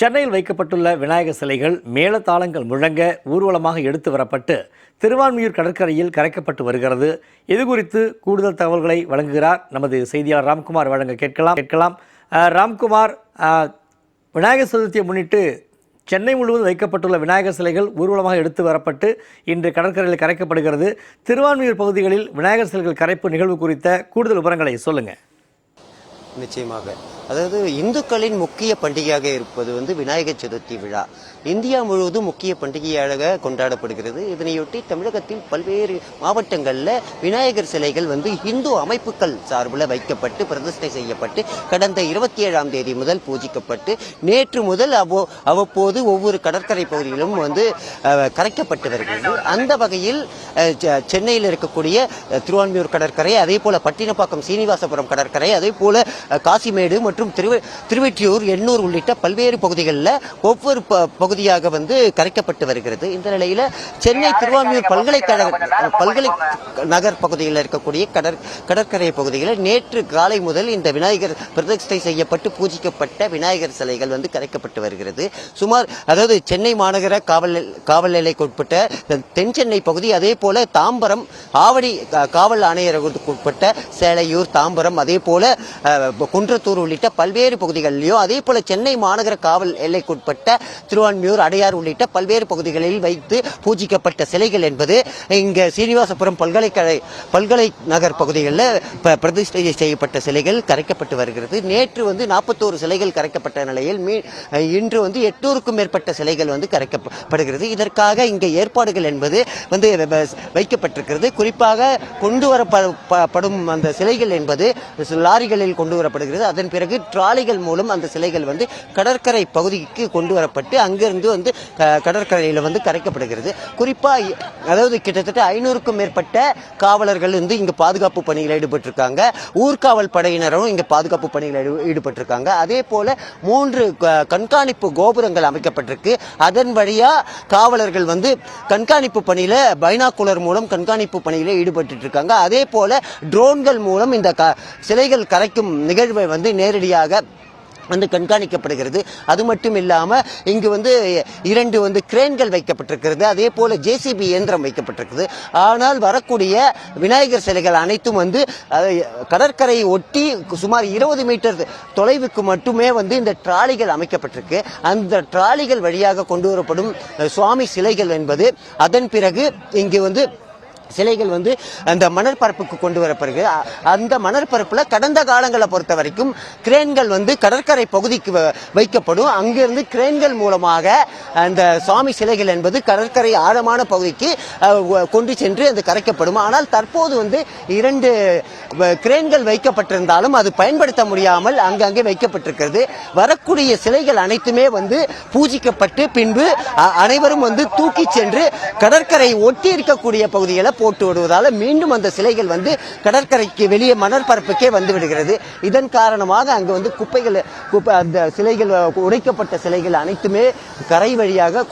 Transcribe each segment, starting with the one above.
சென்னையில் வைக்கப்பட்டுள்ள விநாயகர் சிலைகள் மேளதாளங்கள் முழங்க ஊர்வலமாக எடுத்து வரப்பட்டு திருவான்மியூர் கடற்கரையில் கரைக்கப்பட்டு வருகிறது. இது குறித்து கூடுதல் தகவல்களை வழங்குகிறார் நமது செய்தியாளர் ராம்குமார். வழங்க கேட்கலாம். கேட்கலாம். ராம்குமார் விநாயகர் சதுர்த்தியை முன்னிட்டு சென்னை முழுவதும் வைக்கப்பட்டுள்ள விநாயகர் சிலைகள் ஊர்வலமாக எடுத்து வரப்பட்டு இன்று கடற்கரையில் கரைக்கப்படுகிறது. திருவான்மியூர் பகுதிகளில் விநாயகர் சிலைகள் கரைப்பு நிகழ்வு குறித்த கூடுதல் விவரங்களை சொல்லுங்கள் நிச்சயமாக. அதாவது இந்துக்களின் முக்கிய பண்டிகையாக இருப்பது வந்து விநாயகர் சதுர்த்தி விழா. இந்தியா முழுவதும் முக்கிய பண்டிகையாக கொண்டாடப்படுகிறது. இதனையொட்டி தமிழகத்தில் பல்வேறு மாவட்டங்களில் விநாயகர் சிலைகள் வந்து இந்து அமைப்புகள் சார்பில் வைக்கப்பட்டு பிரதிஷ்டை செய்யப்பட்டு கடந்த இருபத்தி ஏழாம் தேதி முதல் பூஜிக்கப்பட்டு நேற்று முதல் அவ்வோ அவ்வப்போது ஒவ்வொரு கடற்கரை பகுதியிலும் வந்து கரைக்கப்பட்டு வருகிறது. அந்த வகையில் செ- சென்னையில் இருக்கக்கூடிய திருவான்மியூர் கடற்கரை அதே போல பட்டினப்பாக்கம் சீனிவாசபுரம் கடற்கரை அதே போல காசிமேடு மற்றும் திருவ திருவெற்றியூர் எண்ணூர் உள்ளிட்ட பல்வேறு பகுதிகளில் ஒவ்வொரு ப- பகுதியாக வந்து கரைக்கப்பட்டு வருகிறது. இந்த நிலையில சென்னை திருவான்மியூர் பல்கலைக்கழக பல்கலை நகர் பகுதியில் இருக்கக்கூடிய கடற் கடற்கரை பகுதிகளில் நேற்று காலை முதல் இந்த விநாயகர் பிரதிஷ்டை செய்யப்பட்டு பூஜிக்கப்பட்ட விநாயகர் சிலைகள் வந்து கரைக்கப்பட்டு வருகிறது. சுமார் அதாவது சென்னை மாநகர காவல் காவல் நிலைக்குட்பட்ட தென் சென்னை பகுதி அதே போல தாம்பரம் ஆவடி காவல் ஆணையருக்கு உட்பட்ட சேலையூர் தாம்பரம் அதே போல குன்றத்தூர் உள்ளிட்ட பல்வேறு பகுதிகளிலும் அதே போல சென்னை மாநகர காவல் எல்லைக்குட்பட்ட திருவான்மியூர் அடையார் உள்ளிட்ட பல்வேறு பகுதிகளில் வைத்து பூஜிக்கப்பட்ட சிலைகள் என்பது இங்க சீனிவாசபுரம் பல்கலைக்கழக பல்கலை நகர் பகுதிகளில் ப- பிரதிஷ்டை செய்யப்பட்ட சிலைகள் கரைக்கப்பட்டு வருகிறது. நேற்று வந்து நாற்பத்தோரு சிலைகள் கரைக்கப்பட்ட நிலையில் மீ இன்று வந்து எட்டூருக்கும் மேற்பட்ட சிலைகள் வந்து கரைக்கப்படுகிறது. இதற்காக இங்கே ஏற்பாடுகள் என்பது வந்து வைக்கப்பட்டிருக்கிறது. குறிப்பாக கொண்டு வரப்படும் அந்த சிலைகள் என்பது லாரிகளில் கொண்டு வரப்படுகிறது அதன் பிறகு டிராலிகள் மூலம் அந்த சிலைகள் வந்து கடற்கரை பகுதிக்கு கொண்டு வரப்பட்டு அங்கிருந்து வந்து கடற்கரையில் வந்து கரைக்கப்படுகிறது. குறிப்பாக அதாவது கிட்டத்தட்ட ஐநூறுக்கும் மேற்பட்ட காவலர்கள் வந்து இங்கே பாதுகாப்பு பணியில் ஈடுபட்டிருக்காங்க. ஊர்காவல் படையினரும் இங்கே பாதுகாப்பு பணியில் ஈடுபட்டிருக்காங்க. அதே போல மூன்று க- கண்காணிப்பு கோபுரங்கள் அமைக்கப்பட்டிருக்கு. அதன் வழியாக காவலர்கள் வந்து கண்காணிப்பு பணியில் பைனாகுலர் மூலம் கண்காணிப்பு பணியில் ஈடுபட்டு இருக்காங்க. அதே போல ட்ரோன்கள் மூலம் இந்த க- சிலைகள் கரைக்கும் நிகழ்வை வந்து நேரடியாக வந்து கண்காணிக்கப்படுகிறது. அது மட்டும் இல்லாமல் இங்கு வந்து இரண்டு வந்து கிரேன்கள் வைக்கப்பட்டிருக்கிறது. அதே போல ஜேசிபி இயந்திரம் வைக்கப்பட்டிருக்குது ஆனால் வரக்கூடிய விநாயகர் சிலைகள் அனைத்தும் வந்து கடற்கரையை ஒட்டி சுமார் இருபது மீட்டர் தொலைவுக்கு மட்டுமே வந்து இந்த டிராலிகள் அமைக்கப்பட்டிருக்கு. அந்த டிராலிகள் வழியாக கொண்டு வரப்படும் சுவாமி சிலைகள் என்பது அதன் பிறகு இங்கு வந்து சிலைகள் வந்து அந்த மணற்பரப்புக்கு கொண்டு வரப்படுகிறது அந்த மணற்பரப்புல கடந்த காலங்களை பொறுத்த வரைக்கும் கிரேன்கள் வந்து கடற்கரை பகுதிக்கு வ- வைக்கப்படும். அங்கிருந்து கிரேன்கள் மூலமாக அந்த சுவாமி சிலைகள் என்பது கடற்கரை ஆழமான பகுதிக்கு கொண்டு சென்று அது கரைக்கப்படும். ஆனால் தற்போது வந்து இரண்டு வ- கிரேன்கள் வைக்கப்பட்டிருந்தாலும் அது பயன்படுத்த முடியாமல் அங்கங்கே வைக்கப்பட்டிருக்கிறது. வரக்கூடிய சிலைகள் அனைத்துமே வந்து பூஜிக்கப்பட்டு பின்பு அனைவரும் வந்து தூக்கி சென்று கடற்கரை ஒட்டி இருக்கக்கூடிய பகுதிகளை போட்டு விடுவதால் மீண்டும் அந்த சிலைகள் வந்து கடற்கரைக்கு வெளியே மணற்பரப்புக்கே வந்து விடுகிறது. இதன் காரணமாக அங்கு வந்து குப்பைகள் குப்பை அந்த சிலைகள் உடைக்கப்பட்ட சிலைகள் அனைத்துமே கரை வழியாக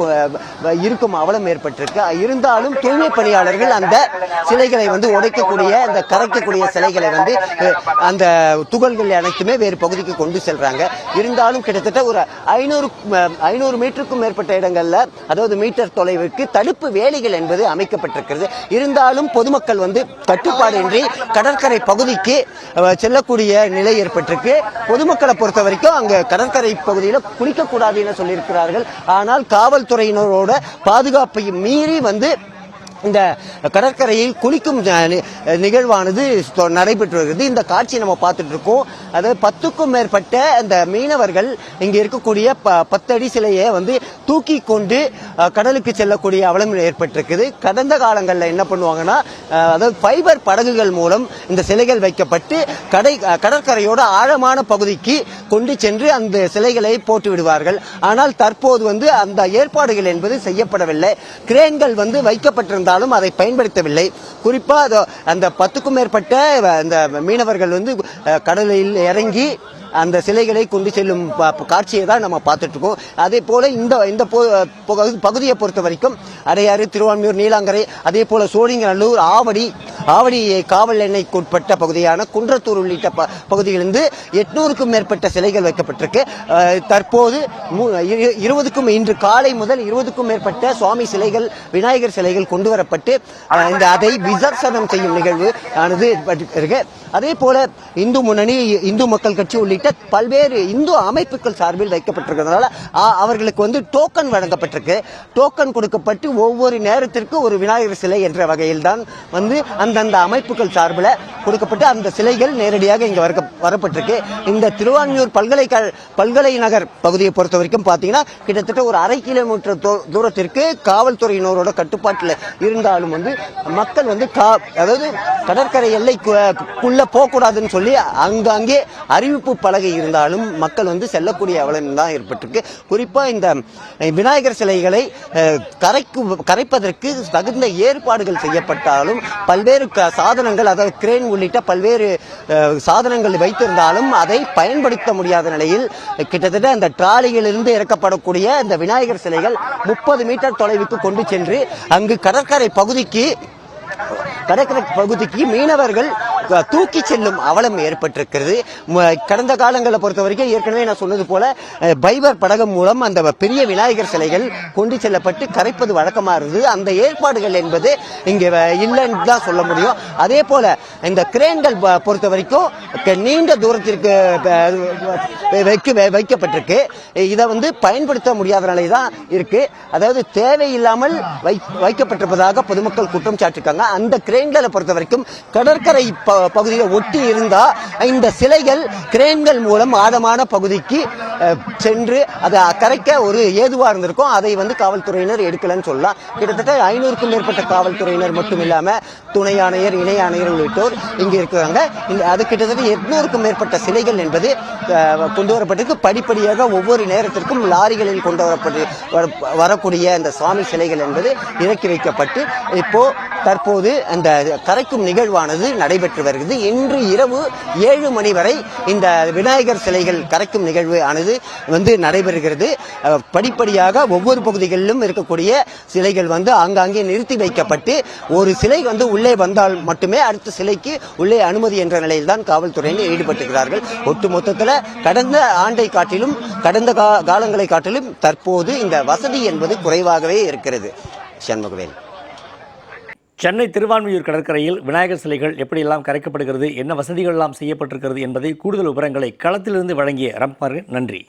இருக்கும் அவலம் ஏற்பட்டிருக்கு. இருந்தாலும் தூய்மை பணியாளர்கள் அந்த சிலைகளை வந்து உடைக்கக்கூடிய அந்த கரைக்கக்கூடிய சிலைகளை வந்து அந்த துகள்கள் அனைத்துமே வேறு பகுதிக்கு கொண்டு செல்றாங்க. இருந்தாலும் கிட்டத்தட்ட ஒரு ஐநூறு ஐநூறு மீட்டருக்கும் மேற்பட்ட இடங்கள்ல அதாவது மீட்டர் தொலைவுக்கு தடுப்பு வேலிகள் என்பது அமைக்கப்பட்டிருக்கிறது. இருந்தாலும் பொதுமக்கள் வந்து கட்டுப்பாடின்றி கடற்கரை பகுதிக்கு செல்லக்கூடிய நிலை ஏற்பட்டிருக்கு. பொதுமக்களை பொறுத்த வரைக்கும் அங்க கடற்கரை பகுதியில் குளிக்கக்கூடாது என சொல்லியிருக்கிறார்கள். ஆனால் காவல்துறையினரோட பாதுகாப்பை மீறி வந்து இந்த கடற்கரையில் குளிக்கும் நிகழ்வானது நடைபெற்று வருகிறது. இந்த காட்சி நம்ம பார்த்துட்டு இருக்கோம். அதாவது பத்துக்கும் மேற்பட்ட இந்த மீனவர்கள் இங்கே இருக்கக்கூடிய ப- பத்தடி சிலையை வந்து தூக்கி கொண்டு கடலுக்கு செல்லக்கூடிய அவலம் ஏற்பட்டிருக்குது. கடந்த காலங்களில் என்ன பண்ணுவாங்கன்னா அதாவது ஃபைபர் படகுகள் மூலம் இந்த சிலைகள் வைக்கப்பட்டு கடை கடற்கரையோட ஆழமான பகுதிக்கு கொண்டு சென்று அந்த சிலைகளை போட்டு விடுவார்கள். ஆனால் தற்போது வந்து அந்த ஏற்பாடுகள் என்பது செய்யப்படவில்லை. கிரேன்கள் வந்து வைக்கப்பட்டிருந்தால் இருந்தாலும் அதை பயன்படுத்தவில்லை. குறிப்பாக அது- அந்த பத்துக்கும் மேற்பட்ட அந்த மீனவர்கள் வந்து கடலில் இறங்கி அந்த சிலைகளை கொண்டு செல்லும் ப- காட்சியை தான் நம்ம பார்த்துட்டு இருக்கோம் அதே போல இந்த இந்த பகுதியை பொறுத்த வரைக்கும் அடையாறு திருவான்மியூர் நீலாங்கரை அதே போல சோழிங்கநல்லூர் ஆவடி ஆவடி காவல் எண்ணெய்க்கு உட்பட்ட பகுதியான குன்றத்தூர் உள்ளிட்ட ப- எட்நூறுக்கும் மேற்பட்ட சிலைகள் வைக்கப்பட்டிருக்கு. தற்போது மு- இரு- இருபதுக்கும் இன்று காலை முதல் இருபதுக்கும் மேற்பட்ட சுவாமி சிலைகள் விநாயகர் சிலைகள் கொண்டு வரப்பட்டு இந்த அதை விசர்சனம் செய்யும் நிகழ்வு ஆனது இருக்கு. அதே போல இந்து முன்னணி இந்து மக்கள் கட்சி உள்ளிட்ட பல்வேறு இந்து அமைப்புகள் சார்பில் வைக்கப்பட்டிருக்கிறதுனால அவர்களுக்கு வந்து டோக்கன் வழங்கப்பட்டிருக்கு. டோக்கன் கொடுக்கப்பட்டு ஒவ்வொரு நேரத்திற்கு ஒரு விநாயகர் சிலை என்ற வகையில் தான் வந்து அந்தந்த அமைப்புகள் சார்பில் கொடுக்கப்பட்டு அந்த சிலைகள் நேரடியாக இங்கே வர வரப்பட்டிருக்கு. இந்த திருவான்மியூர் பல்கலைக்கழக பல்கலை நகர் பகுதியை பொறுத்த வரைக்கும் பார்த்தீங்கன்னா கிட்டத்தட்ட ஒரு அரை கிலோமீட்டர் தூரத்திற்கு காவல்துறையினரோட கட்டுப்பாட்டில் இருந்தாலும் வந்து மக்கள் வந்து கா அதாவது கடற்கரை எல்லைக்குள்ள போகக்கூடாதுன்னு சொல்லி அங்கங்கே அறிவிப்பு பலகை இருந்தாலும் மக்கள் வந்து செல்லக்கூடிய அவலம் தான் ஏற்பட்டிருக்கு. குறிப்பாக இந்த விநாயகர் சிலைகளை கரைக்கு கரைப்பதற்கு தகுந்த ஏற்பாடுகள் செய்யப்பட்டாலும் பல்வேறு சாதனங்கள் அதாவது கிரேன் உள்ளிட்ட பல்வேறு சாதனங்கள் வைத்திருந்தாலும் அதை பயன்படுத்த முடியாத நிலையில் கிட்டத்தட்ட அந்த டிராலியிலிருந்து இறக்கப்படக்கூடிய இந்த விநாயகர் சிலைகள் முப்பது மீட்டர் தொலைவுக்கு கொண்டு சென்று அங்கு கடற்கரை பகுதிக்கு கடற்கரை பகுதிக்கு மீனவர்கள் தூக்கி செல்லும் அவலம் ஏற்பட்டிருக்கிறது. கடந்த காலங்களை பொறுத்த வரைக்கும் ஏற்கனவே நான் சொன்னது போல பைபர் படகம் மூலம் அந்த பெரிய விநாயகர் சிலைகள் கொண்டு செல்லப்பட்டு கரைப்பது வழக்கமாக இருந்தது. அந்த ஏற்பாடுகள் என்பது இங்கே இல்லைன்னு தான் சொல்ல முடியும். அதே போல இந்த கிரேன்கள் பொறுத்த வரைக்கும் நீண்ட தூரத்திற்கு வைக்க வை- வைக்கப்பட்டிருக்கு. இதை வந்து பயன்படுத்த முடியாத நிலை தான் இருக்கு. அதாவது தேவையில்லாமல் வை- வைக்கப்பட்டிருப்பதாக பொதுமக்கள் குற்றம் சாட்டிருக்காங்க. அந்த கிரேன்களை பொறுத்த வரைக்கும் கடற்கரை பகுதியை ஒட்டி இருந்தால் இந்த சிலைகள் கிரேன்கள் மூலம் ஆழமான பகுதிக்கு சென்று அதை கரைக்க ஒரு ஏதுவாக இருந்திருக்கும். அதை வந்து காவல்துறையினர் எடுக்கலன்னு சொல்லலாம். கிட்டத்தட்ட ஐநூறுக்கும் மேற்பட்ட காவல்துறையினர் மட்டும் இல்லாமல் துணை ஆணையர் இணை ஆணையர் உள்ளிட்டோர் இங்கே இருக்கிறாங்க. இந்த அது கிட்டத்தட்ட எட்நூறுக்கும் மேற்பட்ட சிலைகள் என்பது கொண்டு வரப்பட்டிருக்கு. படிப்படியாக ஒவ்வொரு நேரத்திற்கும் லாரிகளில் கொண்டு வரப்பட்டு வர- வரக்கூடிய அந்த சுவாமி சிலைகள் என்பது இறக்கி வைக்கப்பட்டு இப்போ தற்போது அந்த கரைக்கும் நிகழ்வானது நடைபெற்று வருகிறது. இன்று இரவு ஏழு மணி வரை இந்த விநாயகர் சிலைகள் கரைக்கும் நிகழ்வு ஆனது வந்து நடைபெறுகிறது. படிப்படியாக ஒவ்வொரு பகுதிகளிலும் இருக்கக்கூடிய சிலைகள் வந்து ஆங்காங்கே நிறுத்தி வைக்கப்பட்டு ஒரு சிலை வந்து உள்ளே வந்தால் மட்டுமே அடுத்த சிலைக்கு உள்ளே அனுமதி என்ற நிலையில் தான் காவல்துறையினர் ஈடுபட்டிருக்கிறார்கள். ஒட்டு மொத்தத்தில் கடந்த ஆண்டை காட்டிலும் கடந்த கா- காலங்களை காட்டிலும் தற்போது இந்த வசதி என்பது குறைவாகவே இருக்கிறது. சண்முகவேல். சென்னை திருவான்மியூர் கடற்கரையில் விநாயகர் சிலைகள் எப்படியெல்லாம் கரைக்கப்படுகிறது என்ன வசதிகள் எல்லாம் செய்யப்பட்டிருக்கிறது என்பதை கூடுதல் விவரங்களை களத்திலிருந்து வழங்கிய ரம்பாருக்கு நன்றி.